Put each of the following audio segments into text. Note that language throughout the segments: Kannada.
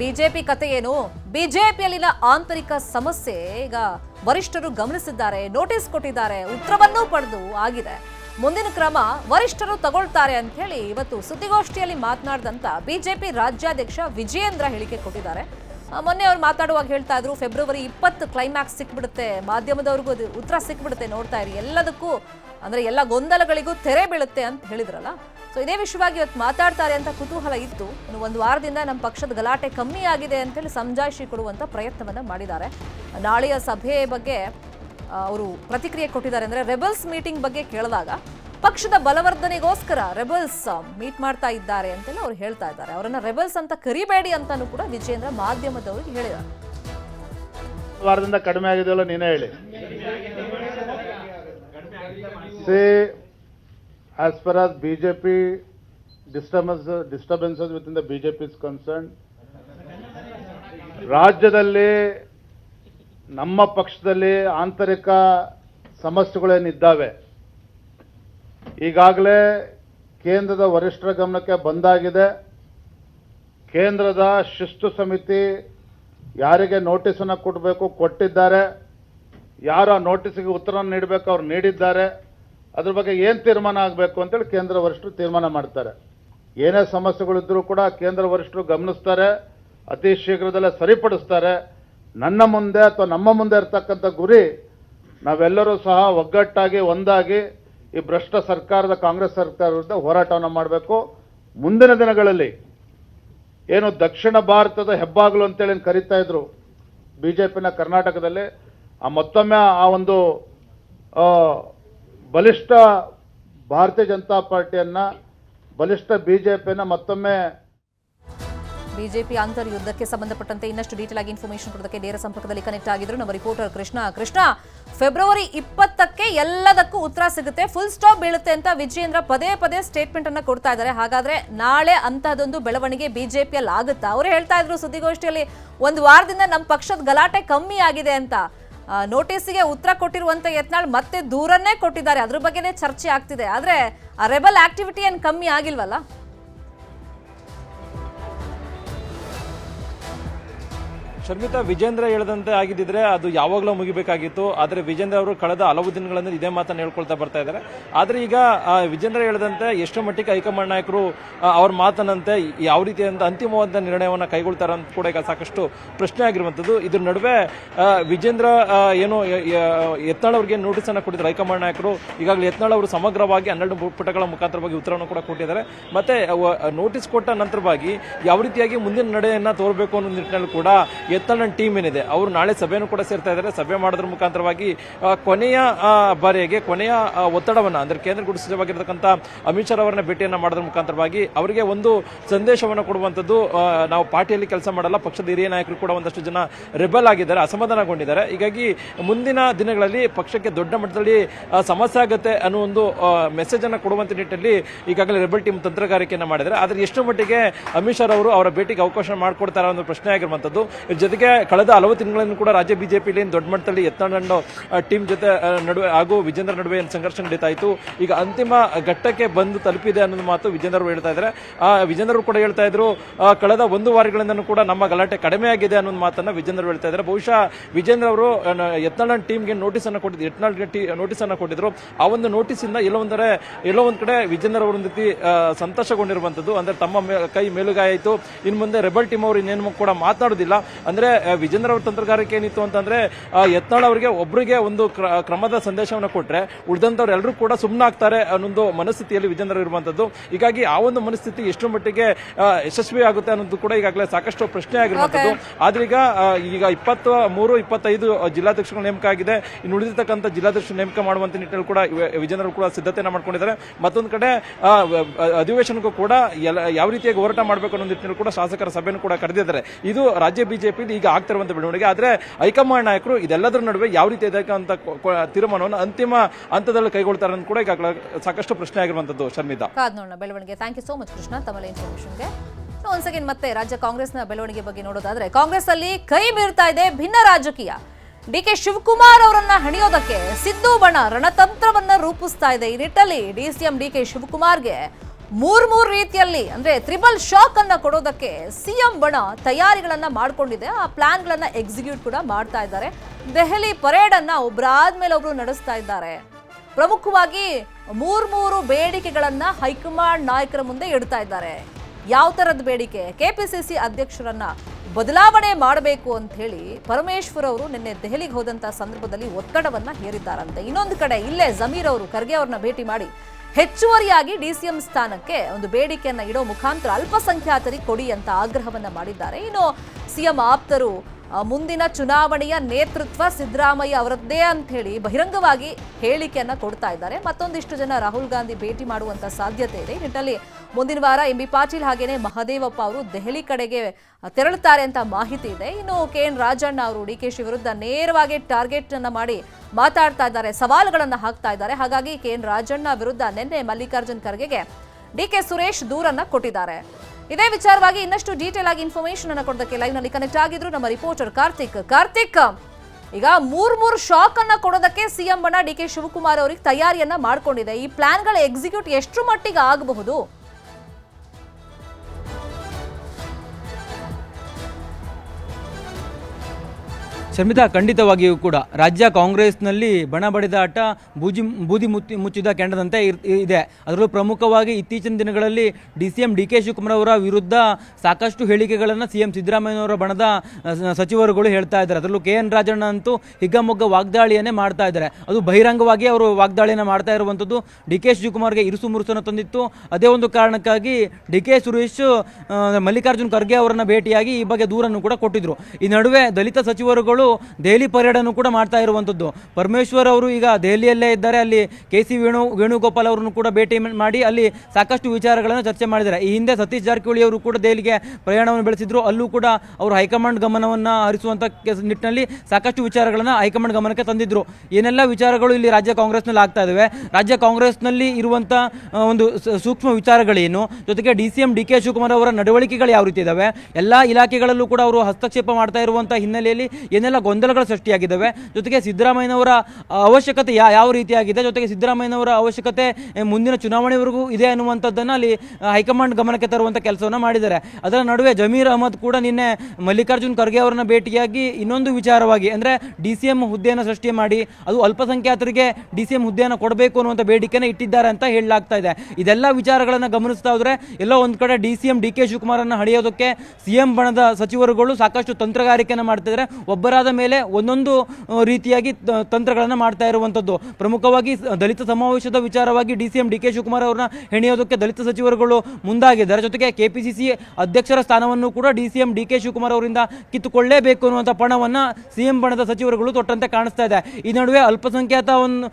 ಬಿಜೆಪಿ ಕತೆ ಏನು? ಬಿಜೆಪಿಯಲ್ಲಿನ ಆಂತರಿಕ ಸಮಸ್ಯೆ ಈಗ ವರಿಷ್ಠರು ಗಮನಿಸಿದ್ದಾರೆ, ನೋಟಿಸ್ ಕೊಟ್ಟಿದ್ದಾರೆ, ಉತ್ತರವನ್ನೂ ಪಡೆದು ಆಗಿದೆ. ಮುಂದಿನ ಕ್ರಮ, ವರಿಷ್ಠರು ತಗೊಳ್ತಾರೆ ಅಂತ ಹೇಳಿ ಇವತ್ತು ಸುದ್ದಿಗೋಷ್ಠಿಯಲ್ಲಿ ಮಾತನಾಡಿದಂತ ಬಿಜೆಪಿ ರಾಜ್ಯಾಧ್ಯಕ್ಷ ವಿಜಯೇಂದ್ರ ಹೇಳಿಕೆ ಕೊಟ್ಟಿದ್ದಾರೆ. ಮೊನ್ನೆ ಅವ್ರು ಮಾತಾಡುವಾಗ ಹೇಳ್ತಾ ಇದ್ರು, ಫೆಬ್ರವರಿ ಇಪ್ಪತ್ತು ಕ್ಲೈಮ್ಯಾಕ್ಸ್ ಸಿಕ್ಬಿಡುತ್ತೆ, ಮಾಧ್ಯಮದವ್ರಿಗೂ ಅದು ಉತ್ತರ ಸಿಕ್ಬಿಡುತ್ತೆ, ನೋಡ್ತಾ ಇರಿ, ಎಲ್ಲದಕ್ಕೂ, ಅಂದ್ರೆ ಎಲ್ಲ ಗೊಂದಲಗಳಿಗೂ ತೆರೆ ಬೀಳುತ್ತೆ ಅಂತ ಹೇಳಿದ್ರಲ್ಲ. ಸೊ ಇದೇ ವಿಷಯವಾಗಿ ಇವತ್ತು ಮಾತಾಡ್ತಾರೆ ಅಂತ ಕುತೂಹಲ ಇತ್ತು. ಇನ್ನು ಒಂದು ವಾರದಿಂದ ನಮ್ಮ ಪಕ್ಷದ ಗಲಾಟೆ ಕಮ್ಮಿ ಆಗಿದೆ ಅಂತೇಳಿ ಸಮಜಾಯಿಷಿ ಕೊಡುವಂಥ ಪ್ರಯತ್ನವನ್ನು ಮಾಡಿದ್ದಾರೆ. ನಾಳೆಯ ಸಭೆ ಬಗ್ಗೆ ಅವರು ಪ್ರತಿಕ್ರಿಯೆ ಕೊಟ್ಟಿದ್ದಾರೆ ಅಂದರೆ ರೆಬಲ್ಸ್ ಮೀಟಿಂಗ್ ಬಗ್ಗೆ ಕೇಳಿದಾಗ ಪಕ್ಷದ ಬಲವರ್ಧನೆಗೋಸ್ಕರ ರೆಬಲ್ಸ್ ಮೀಟ್ ಮಾಡ್ತಾ ಇದ್ದಾರೆ ಅಂತೆಲ್ಲ ಅವ್ರು ಹೇಳ್ತಾ ಇದ್ದಾರೆ. ಅವರನ್ನು ರೆಬಲ್ಸ್ ಅಂತ ಕರಿಬೇಡಿ ಅಂತಲೂ ಕೂಡ ವಿಜೇಂದ್ರ ಮಾಧ್ಯಮದವರಿಗೆ ಹೇಳಿದ್ದಾರೆ. ವಾರದಿಂದ ಕಡಿಮೆ ಆಗಿದೆಯಲ್ಲ ನೀನೇ ಹೇಳಿ. See as as BJP BJP disturbances disturbances with in the concerned, ರಾಜ್ಯದಲ್ಲಿ ನಮ್ಮ ಪಕ್ಷದಲ್ಲಿ ಆಂತರಿಕ ಸಮಸ್ಯೆಗಳೇನಿದ್ದಾವೆ? ಈಗಾಗಲೇ ಕೇಂದ್ರದ ವರಿಷ್ಠರ ಗಮನಕ್ಕೆ ಬಂದಾಗಿದೆ. ಕೇಂದ್ರದ ಶಿಸ್ತು ಸಮಿತಿ ಯಾರಿಗೆ ನೋಟಿಸನ್ನು ಕೊಡಬೇಕು ಕೊಟ್ಟಿದ್ದಾರೆ. ಯಾರು ಆ ನೋಟಿಸ್ಗೆ ಉತ್ತರ ನೀಡಬೇಕು ಅವ್ರು ನೀಡಿದ್ದಾರೆ. ಅದ್ರ ಬಗ್ಗೆ ಏನು ತೀರ್ಮಾನ ಆಗಬೇಕು ಅಂತೇಳಿ ಕೇಂದ್ರ ವರಿಷ್ಠರು ತೀರ್ಮಾನ ಮಾಡ್ತಾರೆ. ಏನೇ ಸಮಸ್ಯೆಗಳಿದ್ದರೂ ಕೂಡ ಕೇಂದ್ರ ವರಿಷ್ಠರು ಗಮನಿಸ್ತಾರೆ, ಅತಿ ಶೀಘ್ರದಲ್ಲೇ ಸರಿಪಡಿಸ್ತಾರೆ. ನನ್ನ ಮುಂದೆ ಅಥವಾ ನಮ್ಮ ಮುಂದೆ ಇರತಕ್ಕಂಥ ಗುರಿ, ನಾವೆಲ್ಲರೂ ಸಹ ಒಗ್ಗಟ್ಟಾಗಿ, ಒಂದಾಗಿ ಈ ಭ್ರಷ್ಟ ಸರ್ಕಾರದ ಕಾಂಗ್ರೆಸ್ ಸರ್ಕಾರ ವಿರುದ್ಧ ಹೋರಾಟವನ್ನು ಮಾಡಬೇಕು. ಮುಂದಿನ ದಿನಗಳಲ್ಲಿ ಏನು ದಕ್ಷಿಣ ಭಾರತದ ಹೆಬ್ಬಾಗಲು ಅಂತೇಳಿ ಕರೀತಾ ಇದ್ರು ಪಿನ ಕರ್ನಾಟಕದಲ್ಲಿ, ಆ ಮತ್ತೊಮ್ಮೆ ಆ ಒಂದು ಬಲಿಷ್ಠ ಭಾರತೀಯ ಜನತಾ ಪಾರ್ಟಿಯನ್ನ, ಬಲಿಷ್ಠ ಬಿಜೆಪಿಯನ್ನ ಮತ್ತೊಮ್ಮೆ ಬಿಜೆಪಿ ಅಂತರ್ ಯುದ್ಧಕ್ಕೆ ಸಂಬಂಧಪಟ್ಟಂತೆ ಇನ್ನಷ್ಟು ಡೀಟೇಲ್ ಆಗಿ ಇನ್ಫಾರ್ಮೇಶನ್ ಕೊಡೋದಕ್ಕೆ ನೇರ ಸಂಪರ್ಕದಲ್ಲಿ ಕನೆಕ್ಟ್ ಆಗಿದ್ರು. ನಮ್ಮ ರಿಪೋರ್ಟರ್ ಕೃಷ್ಣ. ಕೃಷ್ಣ ಫೆಬ್ರವರಿ ಇಪ್ಪತ್ತಕ್ಕೆ ಎಲ್ಲದಕ್ಕೂ ಉತ್ತರ ಸಿಗುತ್ತೆ. ಫುಲ್ ಸ್ಟಾಪ್ ಬೀಳುತ್ತೆ ಅಂತ ವಿಜಯೇಂದ್ರ ಪದೇ ಪದೇ ಸ್ಟೇಟ್ಮೆಂಟ್ ಅನ್ನ ಕೊಡ್ತಾ ಇದ್ದಾರೆ. ಹಾಗಾದ್ರೆ ನಾಳೆ ಅಂತಹದೊಂದು ಬೆಳವಣಿಗೆ ಬಿಜೆಪಿಯಲ್ಲಿ ಆಗುತ್ತಾ ಅವರು ಹೇಳ್ತಾ ಇದ್ರು ಸುದ್ದಿಗೋಷ್ಠಿಯಲ್ಲಿ, ಒಂದು ವಾರದಿಂದ ನಮ್ಮ ಪಕ್ಷದ ಗಲಾಟೆ ಕಮ್ಮಿ ಆಗಿದೆ ಅಂತ. ನೋಟಿಸ್ಗೆ ಉತ್ತರ ಕೊಟ್ಟಿರುವಂತ ಯತ್ನಾಳ್ ಮತ್ತೆ ದೂರನ್ನೇ ಕೊಟ್ಟಿದ್ದಾರೆ. ಅದ್ರ ಬಗ್ಗೆನೇ ಚರ್ಚೆ ಆಗ್ತಿದೆ. ಆದ್ರೆ ರೆಬಲ್ ಆಕ್ಟಿವಿಟಿ ಏನು ಕಮ್ಮಿ ಆಗಿಲ್ವಲ್ಲ? ಶರ್ಮಿತಾ ವಿಜೇಂದ್ರ ಹೇಳದಂತೆ ಆಗಿದ್ದಿದ್ರೆ ಅದು ಯಾವಾಗಲೂ ಮುಗಿಬೇಕಾಗಿತ್ತು. ಆದರೆ ವಿಜೇಂದ್ರ ಅವರು ಕಳೆದ ಹಲವು ದಿನಗಳಿಂದ ಇದೇ ಮಾತನ್ನು ಹೇಳ್ಕೊಳ್ತಾ ಬರ್ತಾ ಇದ್ದಾರೆ. ಆದರೆ ಈಗ ವಿಜೇಂದ್ರ ಹೇಳದಂತೆ ಎಷ್ಟು ಮಟ್ಟಿಗೆ ಹೈಕಮಾಂಡ್ ನಾಯಕರು ಅವ್ರ ಮಾತನಂತೆ ಯಾವ ರೀತಿಯಾದಂಥ ಅಂತಿಮವಾದ ನಿರ್ಣಯವನ್ನು ಕೈಗೊಳ್ತಾರೆ ಅಂತ ಕೂಡ ಈಗ ಸಾಕಷ್ಟು ಪ್ರಶ್ನೆ ಆಗಿರುವಂಥದ್ದು. ಇದ್ರ ನಡುವೆ ವಿಜೇಂದ್ರ ಏನು ಯತ್ನಾಳ್ ಅವರಿಗೆ ನೋಟಿಸ್ ಅನ್ನು ಕೊಟ್ಟಿದ್ದಾರೆ ಹೈಕಮಾಂಡ್ ನಾಯಕರು. ಈಗಾಗಲೇ ಯತ್ನಾಳ್ ಅವರು ಸಮಗ್ರವಾಗಿ ಹನ್ನೆರಡು ಪುಟಗಳ ಮುಖಾಂತರವಾಗಿ ಉತ್ತರವನ್ನು ಕೂಡ ಕೊಟ್ಟಿದ್ದಾರೆ. ಮತ್ತೆ ನೋಟಿಸ್ ಕೊಟ್ಟ ನಂತರವಾಗಿ ಯಾವ ರೀತಿಯಾಗಿ ಮುಂದಿನ ನಡೆಯನ್ನ ತೋರಬೇಕು ಅನ್ನೋ ನಿಟ್ಟಿನಲ್ಲಿ ಕೂಡ ಯತ್ನಾಳ್ ಟೀಮ್ ಏನಿದೆ, ಅವರು ನಾಳೆ ಸಭೆಯನ್ನು ಕೂಡ ಸೇರ್ತಾ ಇದ್ದಾರೆ. ಸಭೆ ಮಾಡೋದ್ರ ಮುಖಾಂತರವಾಗಿ ಕೊನೆಯ ಬಾರಿಗೆ, ಕೊನೆಯ ಒತ್ತಡವನ್ನು, ಅಂದರೆ ಕೇಂದ್ರ ಗೃಹ ಸಚಿವಾಗಿರ್ತಕ್ಕಂಥ ಅಮಿತ್ ಶಾ ಅವರನ್ನ ಭೇಟಿಯನ್ನು ಮಾಡೋದ್ರ ಮುಖಾಂತರವಾಗಿ ಅವರಿಗೆ ಒಂದು ಸಂದೇಶವನ್ನು ಕೊಡುವಂಥದ್ದು ನಾವು ಪಾರ್ಟಿಯಲ್ಲಿ ಕೆಲಸ ಮಾಡಲ್ಲ, ಪಕ್ಷದ ಹಿರಿಯ ನಾಯಕರು ಕೂಡ ಒಂದಷ್ಟು ಜನ ರೆಬಲ್ ಆಗಿದ್ದಾರೆ, ಅಸಮಾಧಾನಗೊಂಡಿದ್ದಾರೆ. ಹೀಗಾಗಿ ಮುಂದಿನ ದಿನಗಳಲ್ಲಿ ಪಕ್ಷಕ್ಕೆ ದೊಡ್ಡ ಮಟ್ಟದಲ್ಲಿ ಸಮಸ್ಯೆ ಆಗುತ್ತೆ ಅನ್ನೋ ಒಂದು ಮೆಸೇಜ್ ಅನ್ನು ಕೊಡುವಂಥ ನಿಟ್ಟಿನಲ್ಲಿ ಈಗಾಗಲೇ ರೆಬಲ್ ಟೀಮ್ ತಂತ್ರಗಾರಿಕೆಯನ್ನು ಮಾಡಿದ್ದಾರೆ. ಆದರೆ ಎಷ್ಟು ಮಟ್ಟಿಗೆ ಅಮಿತ್ ಶಾ ಅವರು ಅವರ ಭೇಟಿಗೆ ಅವಕಾಶ ಮಾಡಿಕೊಡ್ತಾರೆ ಅನ್ನೋ ಪ್ರಶ್ನೆ ಆಗಿರುವಂತದ್ದು ಇದ್ರ ಜೊತೆಗೆ ಕಳೆದ ಹಲವು ತಿಂಗಳನ್ನು ಕೂಡ ರಾಜ್ಯ ಬಿಜೆಪಿಯಲ್ಲಿ ದೊಡ್ಡ ಮಟ್ಟದಲ್ಲಿ ಯತ್ನಾಳ್ ಟೀಮ್ ಜೊತೆ ನಡುವೆ ಹಾಗೂ ವಿಜೇಂದ್ರ ನಡುವೆ ಏನು ಸಂಘರ್ಷ ನಡೀತಾ ಇತ್ತು ಈಗ ಅಂತಿಮ ಘಟ್ಟಕ್ಕೆ ಬಂದು ತಲುಪಿದೆ ಅನ್ನೋದು ಮಾತು ವಿಜೇಂದ್ರ ಹೇಳ್ತಾ ಇದ್ದಾರೆ. ಆ ವಿಜೇಂದ್ರ ಕೂಡ ಹೇಳ್ತಾ ಇದ್ರು ಕಳೆದ ಒಂದು ವಾರಗಳಿಂದನೂ ಕೂಡ ನಮ್ಮ ಗಲಾಟೆ ಕಡಿಮೆ ಆಗಿದೆ ಅನ್ನೋ ಮಾತನ್ನ ವಿಜೇಂದ್ರ ಹೇಳ್ತಾ ಇದ್ದಾರೆ. ಬಹುಶಃ ವಿಜೇಂದ್ರ ಅವರು ಯತ್ನಾಳ್ ಟೀಮ್ಗೆ ನೋಟಿಸ್ ಅನ್ನು ಕೊಟ್ಟಿದ್ರು ಯತ್ನಾಳ್ಗೆ ನೋಟಿಸ್ ಅನ್ನು ಕೊಟ್ಟಿದ್ರು. ಆ ಒಂದು ನೋಟಿಸ್ ಇಂದ ಎಲ್ಲೋ ಒಂದು ಕಡೆ ವಿಜೇಂದ್ರ ಅವರ ರೀತಿ ಸಂತೋಷಗೊಂಡಿರುವಂತದ್ದು. ಅಂದ್ರೆ ತಮ್ಮ ಕೈ ಮೇಲುಗಾಯಿತು ಇನ್ನು ಮುಂದೆ ರೆಬಲ್ ಟೀಮ್ ಅವರು ಇನ್ನೇನು ಕೂಡ ಮಾತನಾಡೋದಿಲ್ಲ ಅಂದ್ರೆ ವಿಜೇಂದ್ರ ಅವರ ತಂತ್ರಗಾರಿಕೆ ಏನಿತ್ತು ಅಂತಂದ್ರೆ ಯತ್ನಾಳ್ ಅವರಿಗೆ ಒಬ್ಬರಿಗೆ ಒಂದು ಕ್ರ- ಕ್ರಮದ ಸಂದೇಶವನ್ನು ಕೊಟ್ರೆ ಉಳಿದಂತವ್ರು ಎಲ್ಲರೂ ಕೂಡ ಸುಮ್ಮನಾಗ್ತಾರೆ ಅನ್ನೊಂದು ಮನಸ್ಥಿತಿಯಲ್ಲಿ ವಿಜೇಂದ್ರ ಇರುವಂತದ್ದು. ಹೀಗಾಗಿ ಆ ಒಂದು ಮನಸ್ಥಿತಿ ಎಷ್ಟು ಮಟ್ಟಿಗೆ ಯಶಸ್ವಿ ಆಗುತ್ತೆ ಅನ್ನೋದು ಕೂಡ ಈಗಾಗಲೇ ಸಾಕಷ್ಟು ಪ್ರಶ್ನೆ ಆಗಿರುವಂತದ್ದು. ಆದ್ರೆ ಈಗ ಈಗ ಇಪ್ಪತ್ತ ಮೂರು ಇಪ್ಪತ್ತೈದು ಜಿಲ್ಲಾಧ್ಯಕ್ಷಗಳ ನೇಮಕ ಆಗಿದೆ. ಇನ್ನು ಉಳಿದಿರ್ತಕ್ಕಂಥ ಜಿಲ್ಲಾಧ್ಯಕ್ಷ ನೇಮಕ ಮಾಡುವಂತ ನಿಟ್ಟಿನಲ್ಲಿ ಕೂಡ ವಿಜೇಂದ್ರ ಕೂಡ ಸಿದ್ಧತೆಯನ್ನು ಮಾಡ್ಕೊಂಡಿದ್ದಾರೆ. ಮತ್ತೊಂದು ಕಡೆ ಅಧಿವೇಶನಕ್ಕೂ ಕೂಡ ಯಾವ ರೀತಿಯಾಗಿ ಹೋರಾಟ ಮಾಡಬೇಕು ಅನ್ನೋ ನಿಟ್ಟಿನಲ್ಲಿ ಕೂಡ ಶಾಸಕರ ಸಭೆಯನ್ನು ಕೂಡ ಕರೆದಿದ್ದಾರೆ. ಇದು ರಾಜ್ಯ ಬಿಜೆಪಿ ಈಗ ಆಗ್ತಿರುವಂಥ ಬೆಳವಣಿಗೆ. ಆದ್ರೆ ಹೈಕಮಾಂಡ್ ನಾಯಕರು ಇದೆಲ್ಲದರ ನಡುವೆ ಯಾವ ರೀತಿ ಅಂತ ತೀರ್ಮಾನವನ್ನು ಅಂತಿಮ ಹಂತದಲ್ಲಿ ಕೈಗೊಳ್ತಾರೆ ಅಂತ ಕೂಡ ಈಗ ಸಾಕಷ್ಟು ಪ್ರಶ್ನೆ ಆಗಿರುವಂತದ್ದು ಶರ್ಮಿತಾ. ನೋಡೋಣ ಬೆಳವಣಿಗೆ. Thank you so much Krishna. ತಮ್ಮ ಇನ್ಫಾರ್ಮೇಶನ್ಗೆ ಒನ್ಸ್ ಸೆಕೆಂಡ್ ಮತ್ತೆ ರಾಜ್ಯ ಕಾಂಗ್ರೆಸ್ನ ಬೆಳವಣಿಗೆ ಬಗ್ಗೆ ನೋಡೋದಾದ್ರೆ ಕಾಂಗ್ರೆಸ್ ಅಲ್ಲಿ ಕೈ ಬೀರ್ತಾ ಇದೆ ಭಿನ್ನ ರಾಜಕೀಯ. ಡಿ ಕೆ ಶಿವಕುಮಾರ್ ಅವರನ್ನ ಹಣಿಯೋದಕ್ಕೆ ಸಿದ್ದು ಬಣ ರಣತಂತ್ರವನ್ನ ರೂಪಿಸ್ತಾ ಇದೆ. ಈ ನಿಟ್ಟಲ್ಲಿ ಡಿಸಿಎಂ ಡಿ ಕೆ ಶಿವಕುಮಾರ್ಗೆ ಮೂರ್ ಮೂರ್ ರೀತಿಯಲ್ಲಿ, ಅಂದ್ರೆ ತ್ರಿಬಲ್ ಶಾಕ್ ಅನ್ನ ಕೊಡೋದಕ್ಕೆ ಸಿಎಂ ಬಣ ತಯಾರಿಗಳನ್ನ ಮಾಡ್ಕೊಂಡಿದೆ. ಆ ಪ್ಲಾನ್ಗಳನ್ನ ಎಕ್ಸಿಕ್ಯೂಟ್ ಕೂಡ ಮಾಡ್ತಾ ಇದ್ದಾರೆ. ದೆಹಲಿ ಪರೇಡ್ ಅನ್ನ ಒಬ್ರಾದ್ಮೇಲೆ ಒಬ್ರು ನಡೆಸ್ತಾ ಇದ್ದಾರೆ. ಪ್ರಮುಖವಾಗಿ ಮೂರ್ ಮೂರು ಬೇಡಿಕೆಗಳನ್ನ ಹೈಕಮಾಂಡ್ ನಾಯಕರ ಮುಂದೆ ಇಡ್ತಾ ಇದ್ದಾರೆ. ಯಾವ ತರದ ಬೇಡಿಕೆ? ಕೆಪಿಸಿಸಿ ಅಧ್ಯಕ್ಷರನ್ನ ಬದಲಾವಣೆ ಮಾಡಬೇಕು ಅಂತ ಹೇಳಿ ಪರಮೇಶ್ವರ್ ಅವರು ನಿನ್ನೆ ದೆಹಲಿಗೆ ಹೋದಂತ ಸಂದರ್ಭದಲ್ಲಿ ಒತ್ತಡವನ್ನ ಹೇರಿದ್ದಾರಂತೆ. ಇನ್ನೊಂದು ಕಡೆ ಇಲ್ಲೇ ಜಮೀರ್ ಅವರು ಖರ್ಗೆ ಅವ್ರನ್ನ ಭೇಟಿ ಮಾಡಿ ಹೆಚ್ಚುವರಿಯಾಗಿ ಡಿಸಿಎಂ ಸ್ಥಾನಕ್ಕೆ ಒಂದು ಬೇಡಿಕೆಯನ್ನು ಇಡೋ ಮುಖಾಂತರ ಅಲ್ಪಸಂಖ್ಯಾತರಿಗೆ ಕೊಡಿ ಅಂತ ಆಗ್ರಹವನ್ನ ಮಾಡಿದ್ದಾರೆ. ಇನ್ನು ಸಿಎಂ ಆಪ್ತರು ಮುಂದಿನ ಚುನಾವಣೆಯ ನೇತೃತ್ವ ಸಿದ್ದರಾಮಯ್ಯ ಅವರದ್ದೇ ಅಂತ ಹೇಳಿ ಬಹಿರಂಗವಾಗಿ ಹೇಳಿಕೆಯನ್ನ ಕೊಡ್ತಾ ಇದ್ದಾರೆ. ಮತ್ತೊಂದಿಷ್ಟು ಜನ ರಾಹುಲ್ ಗಾಂಧಿ ಭೇಟಿ ಮಾಡುವಂತ ಸಾಧ್ಯತೆ ಇದೆ. ಈ ನಿಟ್ಟಿನಲ್ಲಿ ಮುಂದಿನ ವಾರ ಎಂ ಬಿ ಪಾಟೀಲ್ ಹಾಗೇನೆ ಮಹದೇವಪ್ಪ ಅವರು ದೆಹಲಿ ಕಡೆಗೆ ತೆರಳುತ್ತಾರೆ ಅಂತ ಮಾಹಿತಿ ಇದೆ. ಇನ್ನು ಕೆ ಎನ್ ರಾಜಣ್ಣ ಅವರು ಡಿ ಕೆ ಶಿ ವಿರುದ್ಧ ನೇರವಾಗಿ ಟಾರ್ಗೆಟ್ ಅನ್ನ ಮಾಡಿ ಮಾತಾಡ್ತಾ ಇದ್ದಾರೆ, ಸವಾಲುಗಳನ್ನ ಹಾಕ್ತಾ ಇದ್ದಾರೆ. ಹಾಗಾಗಿ ಕೆ ಎನ್ ರಾಜಣ್ಣ ವಿರುದ್ಧ ನಿನ್ನೆ ಮಲ್ಲಿಕಾರ್ಜುನ್ ಖರ್ಗೆಗೆ ಡಿ ಕೆ ಸುರೇಶ್ ದೂರನ್ನ ಕೊಟ್ಟಿದ್ದಾರೆ. ಇದೇ ವಿಚಾರವಾಗಿ ಇನ್ನಷ್ಟು ಡೀಟೇಲ್ ಆಗಿ ಇನ್ಫಾರ್ಮೇಶನ್ ಅನ್ನು ಕೊಡೋದಕ್ಕೆ ಲೈವ್ನಲ್ಲಿ ಕನೆಕ್ಟ್ ಆಗಿದ್ರು ನಮ್ಮ ರಿಪೋರ್ಟರ್ ಕಾರ್ತಿಕ್. ಕಾರ್ತಿಕ್, ಈಗ ಮೂರ್ ಮೂರ್ ಶಾಕ್ ಅನ್ನ ಕೊಡೋದಕ್ಕೆ ಸಿಎಂ ಬಣ್ಣ ಡಿ ಕೆ ಶಿವಕುಮಾರ್ ಅವರಿಗೆ ತಯಾರಿಯನ್ನ ಮಾಡ್ಕೊಂಡಿದೆ. ಈ ಪ್ಲಾನ್ಗಳ ಎಕ್ಸಿಕ್ಯೂಟ್ ಎಷ್ಟು ಮಟ್ಟಿಗೆ ಆಗಬಹುದು? ಶರ್ಮಿತಾ, ಖಂಡಿತವಾಗಿಯೂ ಕೂಡ. ರಾಜ್ಯ ಕಾಂಗ್ರೆಸ್ನಲ್ಲಿ ಬಣ ಬಡಿದ ಆಟ ಬೂಜಿ, ಬೂದಿ ಮುತ್ತಿ, ಮುಚ್ಚಿದ ಕೆಂಡದಂತೆ ಇದೆ. ಅದರಲ್ಲೂ ಪ್ರಮುಖವಾಗಿ ಇತ್ತೀಚಿನ ದಿನಗಳಲ್ಲಿ D C M D K Shivakumar ಅವರ ವಿರುದ್ಧ ಸಾಕಷ್ಟು ಹೇಳಿಕೆಗಳನ್ನು ಸಿ ಎಂ ಸಿದ್ದರಾಮಯ್ಯನವರ ಬಣದ ಸಚಿವರುಗಳು ಹೇಳ್ತಾ ಇದ್ದಾರೆ. ಅದರಲ್ಲೂ ಕೆ ಎನ್ ರಾಜಣ್ಣ ಅಂತೂ ಹಿಗ್ಗಮೊಗ್ಗ ವಾಗ್ದಾಳಿಯನ್ನೇ ಮಾಡ್ತಾ ಇದ್ದಾರೆ. ಅದು ಬಹಿರಂಗವಾಗಿ ಅವರು ವಾಗ್ದಾಳಿಯನ್ನು ಮಾಡ್ತಾ ಇರುವಂಥದ್ದು ಡಿ ಕೆ ಶಿವಕುಮಾರ್ಗೆ ಇರುಸು ಮುರುಸನ್ನು ತಂದಿತ್ತು. ಅದೇ ಒಂದು ಕಾರಣಕ್ಕಾಗಿ ಡಿ ಕೆ ಸುರೇಶ್ ಮಲ್ಲಿಕಾರ್ಜುನ್ ಖರ್ಗೆ ಅವರನ್ನು ಭೇಟಿಯಾಗಿ ಈ ಬಗ್ಗೆ ದೂರನ್ನು ಕೂಡ ಕೊಟ್ಟಿದ್ರು. ಈ ನಡುವೆ ದಲಿತ ಸಚಿವರುಗಳು ದೆಹಲಿ ಪರ್ಯಟನೆ ಕೂಡ ಮಾಡ್ತಾ ಇರುವಂಥದ್ದು. ಪರಮೇಶ್ವರ್ ಅವರು ಈಗ ದೆಹಲಿಯಲ್ಲೇ ಇದ್ದಾರೆ, ಅಲ್ಲಿ ಕೆ ಸಿ ವೇಣು, ವೇಣುಗೋಪಾಲ್ ಅವರನ್ನು ಕೂಡ ಭೇಟಿ ಮಾಡಿ ಅಲ್ಲಿ ಸಾಕಷ್ಟು ವಿಚಾರಗಳನ್ನು ಚರ್ಚೆ ಮಾಡಿದ್ದಾರೆ. ಈ ಹಿಂದೆ ಸತೀಶ್ ಜಾರಕಿಹೊಳಿ ಅವರು ಕೂಡ ದೆಹಲಿಗೆ ಪ್ರಯಾಣವನ್ನು ಬೆಳೆಸಿದ್ರು. ಅಲ್ಲೂ ಕೂಡ ಅವರು ಹೈಕಮಾಂಡ್ ಗಮನವನ್ನು ಹರಿಸುವಂಥ ನಿಟ್ಟಿನಲ್ಲಿ ಸಾಕಷ್ಟು ವಿಚಾರಗಳನ್ನು ಹೈಕಮಾಂಡ್ ಗಮನಕ್ಕೆ ತಂದಿದ್ರು. ಏನೆಲ್ಲ ವಿಚಾರಗಳು ಇಲ್ಲಿ ರಾಜ್ಯ ಕಾಂಗ್ರೆಸ್ನಲ್ಲಿ ಆಗ್ತಾ ಇದ್ದಾವೆ ರಾಜ್ಯ ಕಾಂಗ್ರೆಸ್ನಲ್ಲಿ ಇರುವಂಥ ಒಂದು ಸೂಕ್ಷ್ಮ ವಿಚಾರಗಳೇನು? ಜೊತೆಗೆ D C M D K Shivakumar ಅವರ ನಡವಳಿಕೆಗಳು ಯಾವ ರೀತಿ ಇದಾವೆ? ಎಲ್ಲ ಇಲಾಖೆಗಳಲ್ಲೂ ಕೂಡ ಅವರು ಹಸ್ತಕ್ಷೇಪ ಮಾಡ್ತಾ ಇರುವಂಥ ಹಿನ್ನೆಲೆಯಲ್ಲಿ ಏನೆಲ್ಲ ಗೊಂದಲಗಳು ಸೃಷ್ಟಿಯಾಗಿದ್ದಾವೆ. ಜೊತೆಗೆ ಸಿದ್ದರಾಮಯ್ಯನವರ ಅವಶ್ಯಕತೆ ಯಾವ ರೀತಿಯಾಗಿದೆ? ಜೊತೆಗೆ ಸಿದ್ದರಾಮಯ್ಯನವರ ಅವಶ್ಯಕತೆ ಮುಂದಿನ ಚುನಾವಣೆವರೆಗೂ ಇದೆ ಅನ್ನುವಂಥದ್ದನ್ನು ಅಲ್ಲಿ ಹೈಕಮಾಂಡ್ ಗಮನಕ್ಕೆ ತರುವಂಥ ಕೆಲಸವನ್ನು ಮಾಡಿದ್ದಾರೆ. ಅದರ ನಡುವೆ ಜಮೀರ್ ಅಹಮದ್ ಕೂಡ ನಿನ್ನೆ ಮಲ್ಲಿಕಾರ್ಜುನ್ ಖರ್ಗೆ ಅವರನ್ನ ಭೇಟಿಯಾಗಿ ಇನ್ನೊಂದು ವಿಚಾರವಾಗಿ, ಅಂದರೆ ಡಿ ಸಿ ಎಂ ಹುದ್ದೆಯನ್ನು ಸೃಷ್ಟಿ ಮಾಡಿ, ಅದು ಅಲ್ಪಸಂಖ್ಯಾತರಿಗೆ ಡಿ ಸಿ ಎಂ ಹುದ್ದೆಯನ್ನು ಕೊಡಬೇಕು ಅನ್ನುವಂಥ ಬೇಡಿಕೆಯನ್ನು ಇಟ್ಟಿದ್ದಾರೆ ಅಂತ ಹೇಳಲಾಗ್ತಾ ಇದೆ. ಇದೆಲ್ಲ ವಿಚಾರಗಳನ್ನು ಗಮನಿಸ್ತಾ ಹೋದರೆ ಎಲ್ಲೋ ಒಂದು ಕಡೆ D C M, D K ಶಿವಕುಮಾರನ್ನು ಹಳೆಯೋದಕ್ಕೆ ಸಿ ಎಂ ಬಣದ ಸಚಿವರುಗಳು ಸಾಕಷ್ಟು ತಂತ್ರಗಾರಿಕೆಯನ್ನು ಮಾಡ್ತಿದ್ದಾರೆ. ಒಬ್ಬರಾದ ಮೇಲೆ ಒಂದೊಂದು ರೀತಿಯಾಗಿ ತಂತ್ರಗಳನ್ನು ಮಾಡ್ತಾ ಇರುವಂಥದ್ದು ಪ್ರಮುಖವಾಗಿ ದಲಿತ ಸಮಾವೇಶದ ವಿಚಾರವಾಗಿ D C M D K Shivakumar ಅವರನ್ನ ಹೆಣೆಯೋದಕ್ಕೆ ದಲಿತ ಸಚಿವರುಗಳು ಮುಂದಾಗಿದ್ದಾರೆ. ಜೊತೆಗೆ ಕೆಪಿಸಿಸಿ ಅಧ್ಯಕ್ಷರ ಸ್ಥಾನವನ್ನು ಕೂಡ D C M D K Shivakumar ಅವರಿಂದ ಕಿತ್ತುಕೊಳ್ಳೇಬೇಕು ಅನ್ನುವಂಥ ಪಣವನ್ನು ಸಿ ಎಂ ಬಣದ ಸಚಿವರುಗಳು ತೊಟ್ಟಂತೆ ಕಾಣಿಸ್ತಾ ಇದೆ. ಈ ನಡುವೆ ಅಲ್ಪಸಂಖ್ಯಾತ ಒಂದು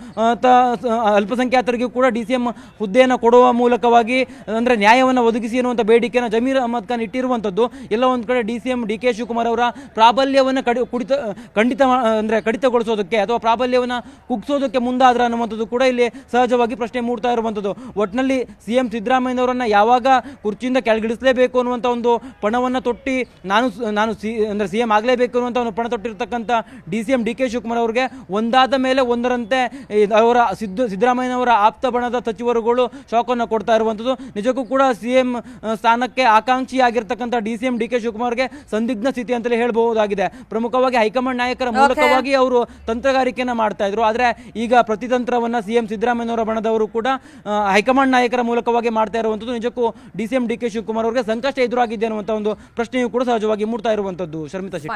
ಅಲ್ಪಸಂಖ್ಯಾತರಿಗೂ ಕೂಡ ಡಿ ಸಿ ಎಂ ಹುದ್ದೆಯನ್ನು ಕೊಡುವ ಮೂಲಕವಾಗಿ, ಅಂದರೆ ನ್ಯಾಯವನ್ನು ಒದಗಿಸಿ ಅನ್ನುವಂಥ ಬೇಡಿಕೆಯನ್ನು ಜಮೀರ್ ಅಹಮದ್ ಖಾನ್ ಇಟ್ಟಿರುವಂಥದ್ದು ಎಲ್ಲ ಒಂದು ಕಡೆ D C M D K Shivakumar ಅವರ ಪ್ರಾಬಲ್ಯವನ್ನು ಕಡಿ, ಕುಡಿತ ಖಂಡಿತ ಅಂದರೆ ಕಡಿತಗೊಳಿಸೋದಕ್ಕೆ ಅಥವಾ ಪ್ರಾಬಲ್ಯವನ್ನು ಕುಗ್ಸೋದಕ್ಕೆ ಮುಂದಾದ್ರೆ ಅನ್ನುವಂಥದ್ದು ಕೂಡ ಇಲ್ಲಿ ಸಹಜವಾಗಿ ಪ್ರಶ್ನೆ ಮೂಡ್ತಾ ಇರುವಂಥದ್ದು. ಒಟ್ಟಿನಲ್ಲಿ ಸಿ ಎಂ ಸಿದ್ದರಾಮಯ್ಯವರನ್ನು ಯಾವಾಗ ಕುರ್ಚಿಯಿಂದ ಕೆಳಗಿಳಿಸಲೇಬೇಕು ಅನ್ನುವಂಥ ಒಂದು ಪಣವನ್ನು ತೊಟ್ಟಿ ನಾನು ನಾನು ಸಿ, ಅಂದರೆ ಸಿ ಎಂ ಆಗಲೇಬೇಕು ಅನ್ನುವಂಥ ಒಂದು ಪಣ ತೊಟ್ಟಿರ್ತಕ್ಕಂಥ D C M D K Shivakumar ಅವರಿಗೆ ಒಂದಾದ ಮೇಲೆ ಒಂದರಂತೆ ಅವರ ಸಿದ್ದು, ಸಿದ್ದರಾಮಯ್ಯನವರ ಆಪ್ತ ಬಣದ ಸಚಿವರುಗಳು ಶಾಕನ್ನು ಕೊಡ್ತಾ ಇರುವಂಥದ್ದು. ನಿಜಕ್ಕೂ ಕೂಡ ಸಿ ಎಂ ಸ್ಥಾನಕ್ಕೆ ಆಕಾಂಕ್ಷಿಯಾಗಿರ್ತಕ್ಕಂಥ D C M D K ಶಿವಕುಮಾರ್ಗೆ ಸಂದಿಗ್ಧ ಸ್ಥಿತಿ ಅಂತಲೇ ಹೇಳಬಹುದಾಗಿದೆ. ಪ್ರಮುಖವಾಗಿ ಹೈಕಮಾಂಡ್ ನಾಯಕರ ಮೂಲಕವಾಗಿ ಅವರು ತಂತ್ರಗಾರಿಕೆಯನ್ನು ಮಾಡ್ತಾ ಇದ್ರು. ಆದರೆ ಈಗ ಪ್ರತಿತಂತ್ರವನ್ನ ಸಿಎಂ ಸಿದ್ದರಾಮಯ್ಯನವರ ಬಣದವರು ಕೂಡ ಹೈಕಮಾಂಡ್ ನಾಯಕರ ಮೂಲಕವಾಗಿ ಮಾಡ್ತಾ ಇರುವಂಥದ್ದು ನಿಜಕ್ಕೂ D C M D K Shivakumar ಅವರಿಗೆ ಸಂಕಷ್ಟ ಎದುರಾಗಿದೆ ಅನ್ನುವಂಥ ಒಂದು ಪ್ರಶ್ನೆಯೂ ಕೂಡ ಸಹಜವಾಗಿ ಮೂಡ್ತಾ ಇರುವಂಥದ್ದು ಶರ್ಮಿತಾ ಶೆಟ್ಟಿ.